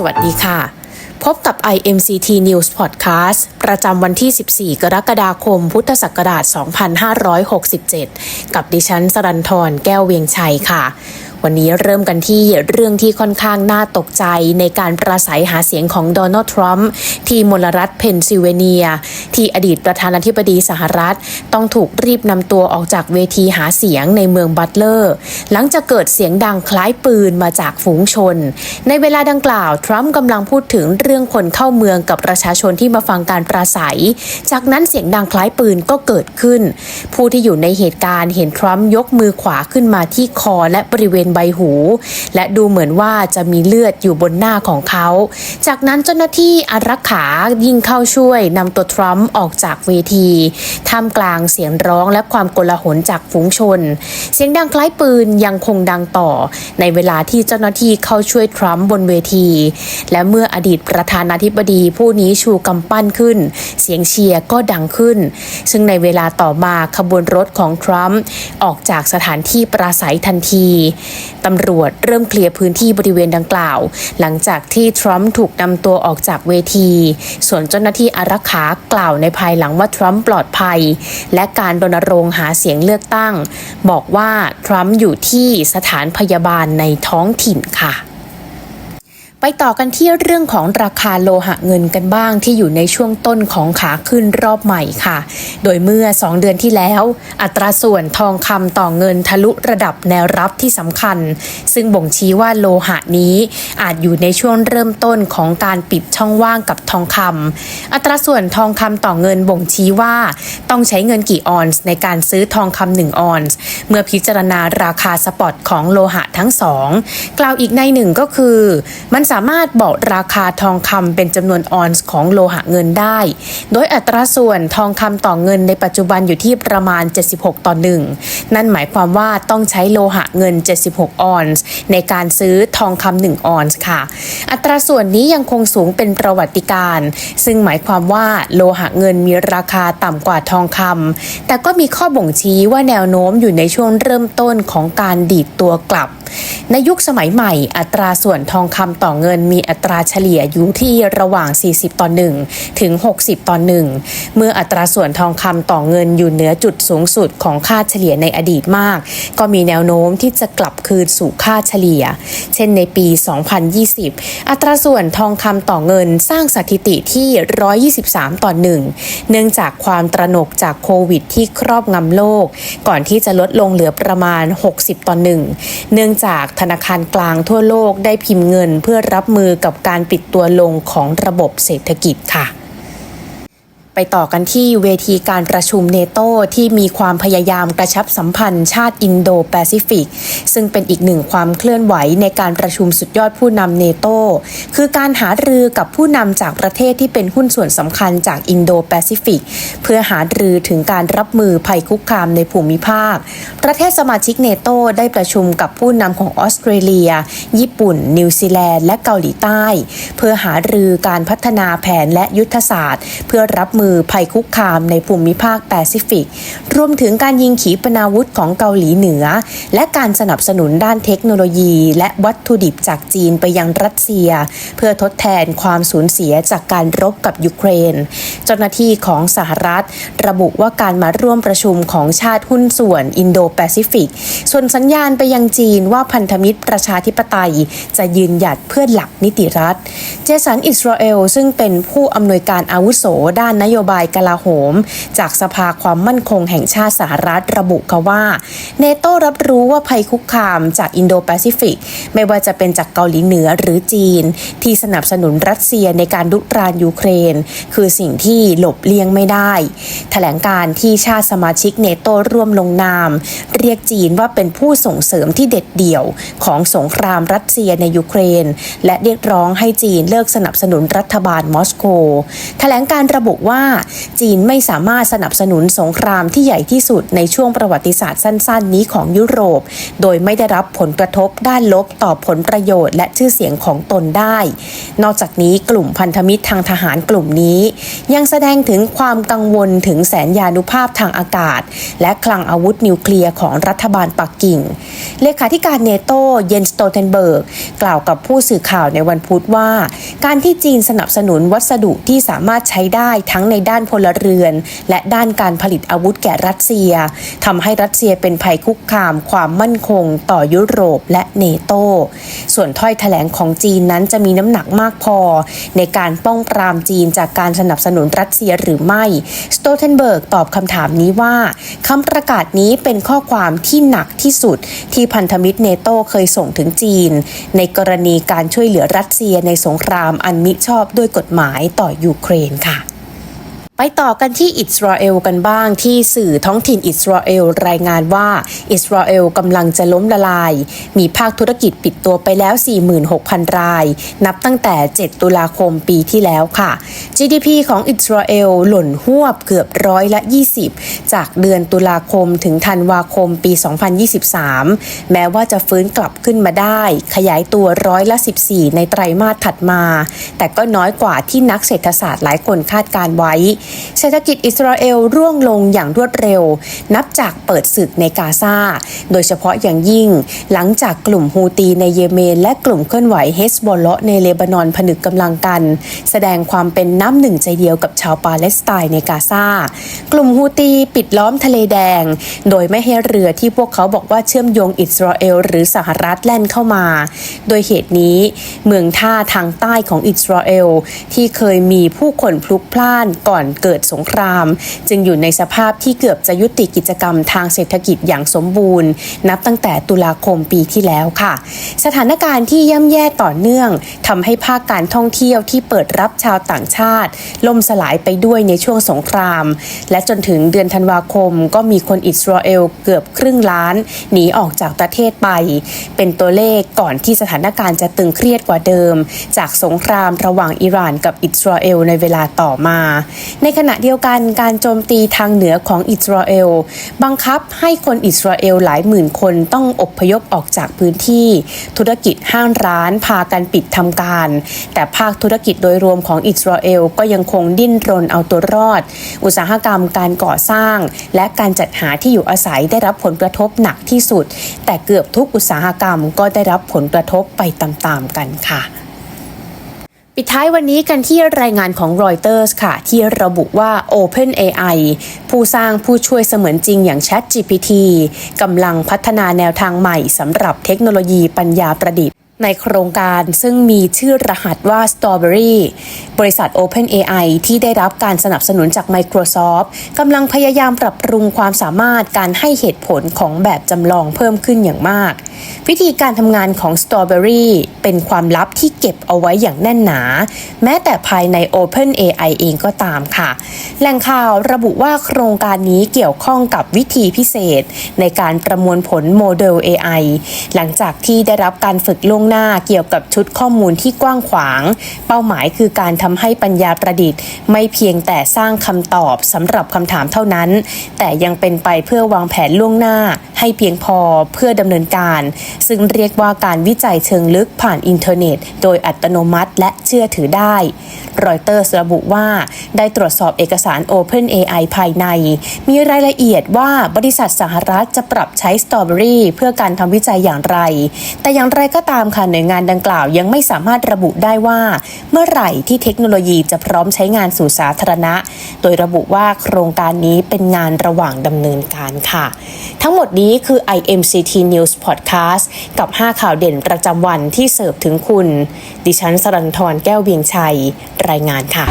สวัสดีค่ะ พบกับ IMCT News Podcast ประจำวันที่ 14 กรกฎาคม พุทธศักราช 2567 กับดิฉันสรันทรแก้วเวียงชัยค่ะ วันนี้เริ่มกันที่เรื่องที่ค่อนข้างน่าตกใจในการปราศัยหาเสียงของโดนัลด์ทรัมป์ที่มลรัฐเพนซิลเวเนีย ที่อดีตประธานาธิบดีสหรัฐ ต้องถูกรีบนำตัวออกจากเวทีหาเสียงในเมืองบัตเลอร์ หลังจากเกิดเสียงดังคล้ายปืนมาจากฝูงชน ในเวลาดังกล่าว ทรัมป์กำลังพูดถึงเรื่องคนเข้าเมืองกับประชาชนที่มาฟังการปราศัย จากนั้นเสียงดังคล้ายปืนก็เกิดขึ้น ผู้ที่อยู่ในเหตุการณ์เห็นทรัมป์ยกมือขวาขึ้นมาที่คอและบริเวณใบหู และดูเหมือนว่าจะมีเลือดอยู่บนหน้าของเขา จากนั้นเจ้าหน้าที่อารักขายิ่งเข้าช่วยนำตัวทรัมป์ออกจากเวทีท่ามกลางเสียงร้องและความโกลาหลจากฝูงชน เสียงดังคล้ายปืนยังคงดังต่อ ในเวลาที่เจ้าหน้าที่เข้าช่วยทรัมป์บนเวที และเมื่ออดีตประธานาธิบดีผู้นี้ชูกำปั้นขึ้น เสียงเชียร์ก็ดังขึ้น ซึ่งในเวลาต่อมาขบวนรถของทรัมป์ออกจากสถานที่ปราศัยทันทีตำรวจเริ่มเคลียร์พื้นที่บริเวณดังกล่าว หลังจากที่ทรัมป์ถูกนำตัวออกจากเวที ส่วนเจ้าหน้าที่อารักขากล่าวในภายหลังว่าทรัมป์ปลอดภัย และการรณรงค์หาเสียงเลือกตั้ง บอกว่าทรัมป์อยู่ที่สถานพยาบาลในท้องถิ่นค่ะ ไปต่อกันที่เรื่องของราคาโลหะเงินกันบ้างที่อยู่ในช่วงต้นของขาขึ้นรอบใหม่ค่ะ โดยเมื่อ 2 เดือนที่แล้ว อัตราส่วนทองคำต่อเงินทะลุระดับแนวรับที่สำคัญ ซึ่งบ่งชี้ว่าโลหะนี้อาจอยู่ในช่วงเริ่มต้นของการปิดช่องว่างกับทองคำอัตราส่วนทองคำต่อเงินบ่งชี้ว่า ต้องใช้เงินกี่ออนซ์ในการซื้อทองคำหนึ่งออนซ์เมื่อพิจารณาราคาสปอตของโลหะทั้งสองกล่าวอีกในหนึ่งก็คือมันสามารถบอกราคาทองคำเป็นจำนวนออนซ์ของโลหะเงินได้ โดยอัตราส่วนทองคำต่อเงินในปัจจุบันอยู่ที่ประมาณ 76 ต่อหนึ่งนั่นหมายความว่าต้องใช้โลหะเงิน 76 ออนซ์ในการซื้อทองคำหนึ่งออนซ์ค่ะ อัตราส่วนนี้ยังคงสูงเป็นประวัติการณ์ซึ่งหมายความว่าโลหะเงินมีราคาต่ำกว่าทองคำแต่ก็มีข้อบ่งชี้ว่าแนวโน้มอยู่ในช่วงเริ่มต้นของการดีดตัวกลับ ในยุคสมัยใหม่ อัตราส่วนทองคำต่อเงินมีอัตราเฉลี่ยอยู่ที่ระหว่าง 40 ต่อ 1 ถึง 60 ต่อ 1 เมื่ออัตราส่วนทองคำต่อเงินอยู่เหนือจุดสูงสุดของค่าเฉลี่ยในอดีตมาก ก็มีแนวโน้มที่จะกลับคืนสู่ค่าเฉลี่ย เช่นในปี 2020 อัตราส่วนทองคำต่อเงินสร้างสถิติที่ 123 ต่อ 1 เนื่องจากความตระหนกจากโควิดที่ครอบงำโลก ก่อนที่จะลดลงเหลือประมาณ 60 ต่อ 1 เนื่องจากธนาคารกลางทั่วโลกได้พิมพ์เงินเพื่อรับมือกับการปิดตัวลงของระบบเศรษฐกิจค่ะ ไปต่อกันที่เวทีการประชุมเนโตที่มีความพยายามกระชับสัมพันธ์ชาติอินโดแปซิฟิก ซึ่งเป็นอีกหนึ่งความเคลื่อนไหวในการประชุมสุดยอดผู้นำเนโตคือการหารือกับผู้นำจากประเทศที่เป็นหุ้นส่วนสำคัญจากอินโดแปซิฟิก เพื่อหารือถึงการรับมือภัยคุกคามในภูมิภาค ประเทศสมาชิกเนโตได้ประชุมกับผู้นำของออสเตรเลีย ญี่ปุ่น นิวซีแลนด์และเกาหลีใต้ เพื่อหารือการพัฒนาแผนและยุทธศาสตร์ เพื่อรับมือภัยคุกคามในภูมิภาคแปซิฟิก รวมถึงการยิงขีปนาวุธของเกาหลีเหนือ และการสนับสนุนด้านเทคโนโลยี และวัตถุดิบจากจีนไปยังรัสเซีย เพื่อทดแทนความสูญเสียจากการรบกับยูเครน เจ้าหน้าที่ของสหรัฐ ระบุว่าการมาร่วมประชุมของชาติหุ้นส่วนอินโดแปซิฟิก ส่วนสัญญาณไปยังจีนว่าพันธมิตรประชาธิปไตย จะยืนหยัดเพื่อหลักนิติรัฐ เจสันอิสราเอลซึ่งเป็นผู้อำนวยการอาวุโสด้านนโยบายกลาโหม จากสภาความมั่นคงแห่งชาติสหรัฐระบุค่ะว่าเนโตรับรู้ว่าภัยคุกคามจากอินโดแปซิฟิก ไม่ว่าจะเป็นจากเกาหลีเหนือหรือจีน ที่สนับสนุนรัสเซียในการลุกรานยูเครน คือสิ่งที่หลบเลี่ยงไม่ได้แถลงการที่ชาติสมาชิกเนโตร่วมลงนาม เรียกจีนว่าเป็นผู้ส่งเสริมที่เด็ดเดี่ยวของสงครามรัสเซียในยูเครน และเรียกร้องให้จีนเลิกสนับสนุนรัฐบาลมอสโกแถลงการระบุว่าว่า จีนไม่สามารถสนับสนุนสงครามที่ใหญ่ที่สุดในช่วงประวัติศาสตร์สั้น ๆ นี้ของยุโรป โดยไม่ได้รับผลกระทบด้านลบต่อผลประโยชน์และชื่อเสียงของตนได้ นอกจากนี้กลุ่มพันธมิตรทางทหารกลุ่มนี้ ยังแสดงถึงความกังวลถึงแสนยานุภาพทางอากาศ และคลังอาวุธนิวเคลียร์ของรัฐบาลปักกิ่ง เลขาธิการเนโตเยนสโตเทนเบิร์กกล่าวกับผู้สื่อข่าวในวันพุธว่า การที่จีนสนับสนุนวัสดุที่สามารถใช้ได้ทั้งในด้านพลเรือน และด้านการผลิตอาวุธแก่รัสเซียทำให้รัสเซียเป็นภัยคุกคามความมั่นคงต่อยุโรปและเนโต ส่วนถ้อยแถลงของจีนนั้นจะมีน้ำหนักมากพอ ในการป้องปรามจีนจากการสนับสนุนรัสเซียหรือไม่ สโตเทนเบิร์กตอบคำถามนี้ว่าคำประกาศนี้เป็นข้อความที่หนักที่สุดที่พันธมิตรเนโตเคยส่งถึงจีน ในกรณีการช่วยเหลือรัสเซียในสงครามอันมิชอบด้วยกฎหมายต่อยูเครนค่ะ ไปต่อกันที่อิสราเอลกันบ้างที่สื่อท้องถิ่นอิสราเอลรายงานว่า อิสราเอลกำลังจะล้มละลาย มีภาคธุรกิจปิดตัวไปแล้ว 46,000 ราย นับตั้งแต่ 7 ตุลาคมปีที่แล้วค่ะ GDP ของอิสราเอลหล่นหวบเกือบร้อยละ 20 จากเดือนตุลาคมถึงธันวาคมปี 2023 แม้ว่าจะฟื้นกลับขึ้นมาได้ ขยายตัวร้อยละ 14 ในไตรมาสถัดมา แต่ก็น้อยกว่าที่นักเศรษฐศาสตร์หลายคนคาดการไว้เศรษฐกิจอิสราเอลร่วงลงอย่างรวดเร็ว นับจากเปิดศึกในกาซา โดยเฉพาะอย่างยิ่ง หลังจากกลุ่มฮูตีในเยเมน และกลุ่มเคลื่อนไหวเฮสบอลเลาะในเลบานอนผนึกกำลังกัน แสดงความเป็นน้ำหนึ่งใจเดียวกับชาวปาเลสไตน์ในกาซา กลุ่มฮูตีปิดล้อมทะเลแดง โดยไม่ให้เรือที่พวกเขาบอกว่าเชื่อมโยงอิสราเอลหรือสหรัฐแล่นเข้ามา โดยเหตุนี้เมืองท่าทางใต้ของอิสราเอลที่เคยมีผู้คนพลุกพล่านก่อนเกิดสงคราม จึงอยู่ในสภาพที่เกือบจะยุติกิจกรรมทางเศรษฐกิจอย่างสมบูรณ์ นับตั้งแต่ตุลาคมปีที่แล้วค่ะ สถานการณ์ที่ย่ำแย่ต่อเนื่องทำให้ภาคการท่องเที่ยวที่เปิดรับชาวต่างชาติ ล่มสลายไปด้วยในช่วงสงคราม และจนถึงเดือนธันวาคม ก็มีคนอิสราเอลเกือบครึ่งล้าน หนีออกจากประเทศไป เป็นตัวเลขก่อนที่สถานการณ์จะตึงเครียดกว่าเดิม จากสงครามระหว่างอิหร่านกับอิสราเอลในเวลาต่อมา ในขณะเดียวกันการโจมตีทางเหนือของอิสราเอล บังคับให้คนอิสราเอลหลายหมื่นคนต้องอพยพออกจากพื้นที่ ธุรกิจห้างร้านพากันปิดทำการ แต่ภาคธุรกิจโดยรวมของอิสราเอลก็ยังคงดิ้นรนเอาตัวรอด อุตสาหกรรมการก่อสร้าง และการจัดหาที่อยู่อาศัยได้รับผลกระทบหนักที่สุด แต่เกือบทุกอุตสาหกรรมก็ได้รับผลกระทบไปตามๆกันค่ะ ปิดท้ายวันนี้กันที่รายงานของรอยเตอร์สค่ะ ที่ระบุว่า OpenAI ผู้สร้างผู้ช่วยเสมือนจริงอย่าง ChatGPT กำลังพัฒนาแนวทางใหม่สำหรับเทคโนโลยีปัญญาประดิษฐ์ ในโครงการซึ่งมีชื่อรหัสว่า Strawberry บริษัท OpenAI ที่ได้รับการสนับสนุนจาก Microsoft กำลังพยายามปรับปรุงความสามารถการให้เหตุผลของแบบจำลองเพิ่มขึ้นอย่างมาก วิธีการทำงานของ Strawberry เป็นความลับที่เก็บเอาไว้อย่างแน่นหนา แม้แต่ภายใน OpenAI เองก็ตามค่ะ แหล่งข่าวระบุว่าโครงการนี้เกี่ยวข้องกับวิธีพิเศษ ในการประมวลผลโมเดล AI หลังจากที่ได้รับการฝึกลงหน้าเกี่ยวกับชุดข้อมูลที่กว้างขวาง เป้าหมายคือการทำให้ปัญญาประดิษฐ์ ไม่เพียงแต่สร้างคำตอบสำหรับคำถามเท่านั้น แต่ยังเป็นไปเพื่อวางแผนล่วงหน้า ให้เพียงพอเพื่อดำเนินการ ซึ่งเรียกว่าการวิจัยเชิงลึกผ่านอินเทอร์เน็ต โดยอัตโนมัติและเชื่อถือได้ รอยเตอร์สระบุว่าได้ตรวจสอบเอกสาร OpenAI ภายใน มีรายละเอียดว่าบริษัทสหรัฐจะปรับใช้ Strawberry เพื่อการทำวิจัยอย่างไร แต่อย่างไรก็ตามค่ะหน่วยงานดังกล่าวยังไม่สามารถระบุได้ว่า เมื่อไหร่ที่เทคโนโลยีจะพร้อมใช้งานสู่สาธารณะ โดยระบุว่าโครงการนี้เป็นงานระหว่างดำเนินการค่ะ ทั้งหมดนี้คือ IMCT News Podcast กับ 5 ข่าวเด่นประจำวันที่เสิร์ฟถึงคุณ ดิฉันสรันทรแก้วเวียงชัย รายงานค่ะ